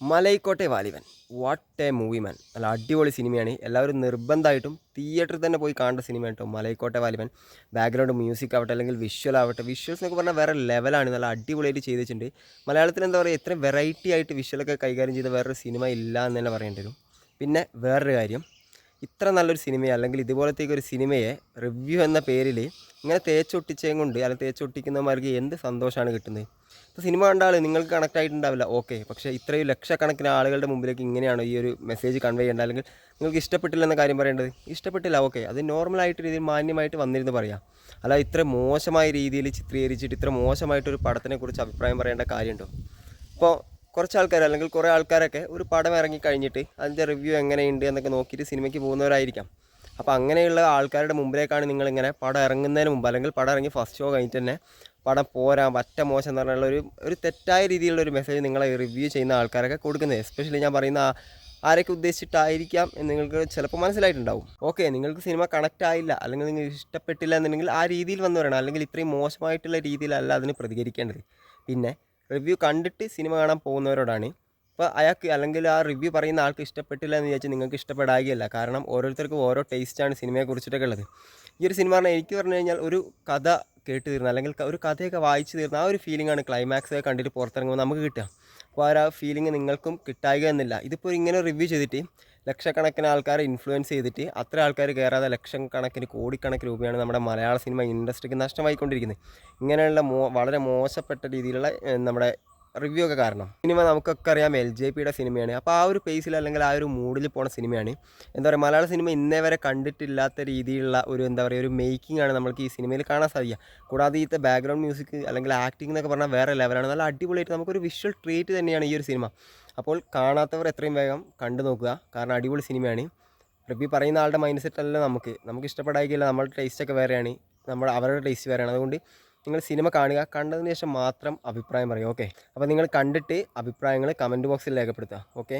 Malaikottai Vaaliban. What a movie man നല്ല അടിപൊളി സിനിമയാണ്. എല്ലാവരും നിർബന്ധമായിട്ടും തിയേറ്ററിൽ തന്നെ പോയി കാണേണ്ട സിനിമയാണ് കേട്ടോ മലൈക്കോട്ടെ വാലിവൻ. ബാക്ക്ഗ്രൗണ്ട് മ്യൂസിക് ആവട്ടെ അല്ലെങ്കിൽ വിഷ്വൽ ആവട്ടെ വിഷ്വൽസ് എന്നൊക്കെ പറഞ്ഞാൽ വേറെ ലെവലാണ് നല്ല അടിപൊളിയായിട്ട് ചെയ്തിട്ടുണ്ട്. മലയാളത്തിൽ എന്താ പറയുക ഇത്രയും വെറൈറ്റി ആയിട്ട് വിഷ്വലൊക്കെ കൈകാര്യം ചെയ്ത വേറൊരു സിനിമ ഇല്ല എന്ന് തന്നെ പറയേണ്ടി വരും. പിന്നെ വേറൊരു കാര്യം ഇത്ര നല്ലൊരു സിനിമയെ അല്ലെങ്കിൽ ഇതുപോലത്തേക്ക് ഒരു സിനിമയെ റിവ്യൂ എന്ന പേരിൽ ഇങ്ങനെ തേച്ചൊട്ടിച്ചതും കൊണ്ട് അല്ലെങ്കിൽ തേച്ചൊട്ടിക്കുന്നവർക്ക് എന്ത് സന്തോഷമാണ് കിട്ടുന്നത്? ഇപ്പോൾ സിനിമ കണ്ട ആൾ നിങ്ങൾക്ക് കണക്ട് ആയിട്ടുണ്ടാവില്ല. ഓക്കെ പക്ഷേ ഇത്രയും ലക്ഷക്കണക്കിന് ആളുകളുടെ മുമ്പിലേക്ക് ഇങ്ങനെയാണ് ഈ ഒരു മെസ്സേജ് കൺവേ ചെയ്യേണ്ടത്. അല്ലെങ്കിൽ നിങ്ങൾക്ക് ഇഷ്ടപ്പെട്ടില്ല എന്ന കാര്യം പറയേണ്ടത്? ഇഷ്ടപ്പെട്ടില്ല ഓക്കെ അത് നോർമലായിട്ട് രീതിയിൽ മാന്യമായിട്ട് വന്നിരുന്ന് പറയാം. അല്ല ഇത്ര മോശമായ രീതിയിൽ ചിത്രീകരിച്ചിട്ട് ഇത്ര മോശമായിട്ടൊരു പടത്തിനെക്കുറിച്ച് അഭിപ്രായം പറയേണ്ട കാര്യമുണ്ടോ? ഇപ്പോൾ കുറച്ച് ആൾക്കാർ അല്ലെങ്കിൽ കുറേ ആൾക്കാരൊക്കെ ഒരു പടം ഇറങ്ങി കഴിഞ്ഞിട്ട് അതിന്റെ റിവ്യൂ എങ്ങനെയുണ്ട് എന്നൊക്കെ നോക്കിയിട്ട് സിനിമയ്ക്ക് പോകുന്നവരായിരിക്കാം. അപ്പോൾ അങ്ങനെയുള്ള ആൾക്കാരുടെ മുമ്പിലേക്കാണ് നിങ്ങളിങ്ങനെ പടം ഇറങ്ങുന്നതിന് മുമ്പ് അല്ലെങ്കിൽ പടം ഇറങ്ങി ഫസ്റ്റ് ഷോ കഴിഞ്ഞിട്ട് തന്നെ പടം പോരാ പറ്റ മോശം എന്ന് പറഞ്ഞുള്ള ഒരു ഒരു തെറ്റായ രീതിയിലുള്ള ഒരു മെസ്സേജ് നിങ്ങളെ റിവ്യൂ ചെയ്യുന്ന ആൾക്കാരൊക്കെ കൊടുക്കുന്നത്. എസ്പെഷ്യലി ഞാൻ പറയുന്ന ആരൊക്കെ ഉദ്ദേശിച്ചിട്ടായിരിക്കാം എന്ന് നിങ്ങൾക്ക് ചിലപ്പോൾ മനസ്സിലായിട്ടുണ്ടാവും. ഓക്കെ നിങ്ങൾക്ക് സിനിമ കണക്റ്റ് ആയില്ല അല്ലെങ്കിൽ നിങ്ങൾ ഇഷ്ടപ്പെട്ടില്ല എന്നുണ്ടെങ്കിൽ ആ രീതിയിൽ വന്നു വരണം അല്ലെങ്കിൽ ഇത്രയും മോശമായിട്ടുള്ള രീതിയിലല്ല അതിന് പ്രതികരിക്കേണ്ടത്. പിന്നെ റിവ്യൂ കണ്ടിട്ട് സിനിമ കാണാൻ പോകുന്നവരോടാണ്. അപ്പോൾ അയാൾക്ക് അല്ലെങ്കിൽ ആ റിവ്യൂ പറയുന്ന ആൾക്ക് ഇഷ്ടപ്പെട്ടില്ല എന്ന് വിചാരിച്ച് നിങ്ങൾക്ക് ഇഷ്ടപ്പെടാകില്ല കാരണം ഓരോരുത്തർക്കും ഓരോ ടേസ്റ്റാണ് സിനിമയെ കുറിച്ചിട്ടൊക്കെ ഉള്ളത്. ഈ ഒരു സിനിമ പറഞ്ഞാൽ എനിക്ക് പറഞ്ഞു കഴിഞ്ഞാൽ ഒരു കഥ കേട്ട് തീർന്ന അല്ലെങ്കിൽ ഒരു കഥയൊക്കെ വായിച്ചു തീർന്ന ആ ഒരു ഫീലിംഗ് ആണ് ക്ലൈമാക്സ് കണ്ടിട്ട് പുറത്തിറങ്ങുമ്പോൾ നമുക്ക് കിട്ടുക. അപ്പോൾ ആ ഒരു ഫീലിംഗ് നിങ്ങൾക്കും കിട്ടായിക എന്നില്ല ഇതിപ്പോൾ ഇങ്ങനെ റിവ്യൂ ചെയ്തിട്ട് ലക്ഷക്കണക്കിന് ആൾക്കാരെ ഇൻഫ്ലുവൻസ് ചെയ്തിട്ട് അത്ര ആൾക്കാർ കയറാതെ ലക്ഷം കണക്കിന് കോടിക്കണക്കിന് രൂപയാണ് നമ്മുടെ മലയാള സിനിമ ഇൻഡസ്ട്രിക്ക് നഷ്ടമായിക്കൊണ്ടിരിക്കുന്നത്. ഇങ്ങനെയുള്ള മോ വളരെ മോശപ്പെട്ട രീതിയിലുള്ള നമ്മുടെ റിവ്യൂ ഒക്കെ കാരണം. സിനിമ നമുക്കൊക്കെ അറിയാം എൽ ജെ പിയുടെ സിനിമയാണ് അപ്പോൾ ആ ഒരു പേസിൽ അല്ലെങ്കിൽ ആ ഒരു മൂഡിൽ പോണ സിനിമയാണ് എന്താ പറയുക മലയാള സിനിമ ഇന്നേ വരെ കണ്ടിട്ടില്ലാത്ത രീതിയിലുള്ള ഒരു എന്താ പറയുക ഒരു മേക്കിംഗ് ആണ് നമുക്ക് ഈ സിനിമയിൽ കാണാൻ സാധിക്കുക. കൂടാതെ ഇത്തെ ബാക്ക്ഗ്രൗണ്ട് മ്യൂസിക് അല്ലെങ്കിൽ ആക്ടിംഗ് എന്നൊക്കെ പറഞ്ഞാൽ വേറെ ലെവലാണ് നല്ല അടിപൊളിയായിട്ട് നമുക്കൊരു വിഷ്വൽ ട്രീറ്റ് തന്നെയാണ് ഈ ഒരു സിനിമ അപ്പോൾ കാണാത്തവർ എത്രയും വേഗം കണ്ടു നോക്കുക. കാരണം അടിപൊളി സിനിമയാണ്. റിവ്യൂ പറയുന്ന ആളുടെ മൈൻഡ് സെറ്റ് അല്ല നമുക്ക്. നമുക്ക് ഇഷ്ടപ്പെടായിക്കില്ല നമ്മുടെ ടേസ്റ്റൊക്കെ വേറെയാണ്. നമ്മൾ അവരുടെ ടേസ്റ്റ് വേറെയാണ്. അതുകൊണ്ട് നിങ്ങൾ സിനിമ കാണുക. കണ്ടതിന് ശേഷം മാത്രം അഭിപ്രായം പറയും ഓക്കെ അപ്പോൾ നിങ്ങൾ കണ്ടിട്ട് അഭിപ്രായങ്ങൾ കമന്റ് ബോക്സിൽ രേഖപ്പെടുത്തുക. ഓക്കെ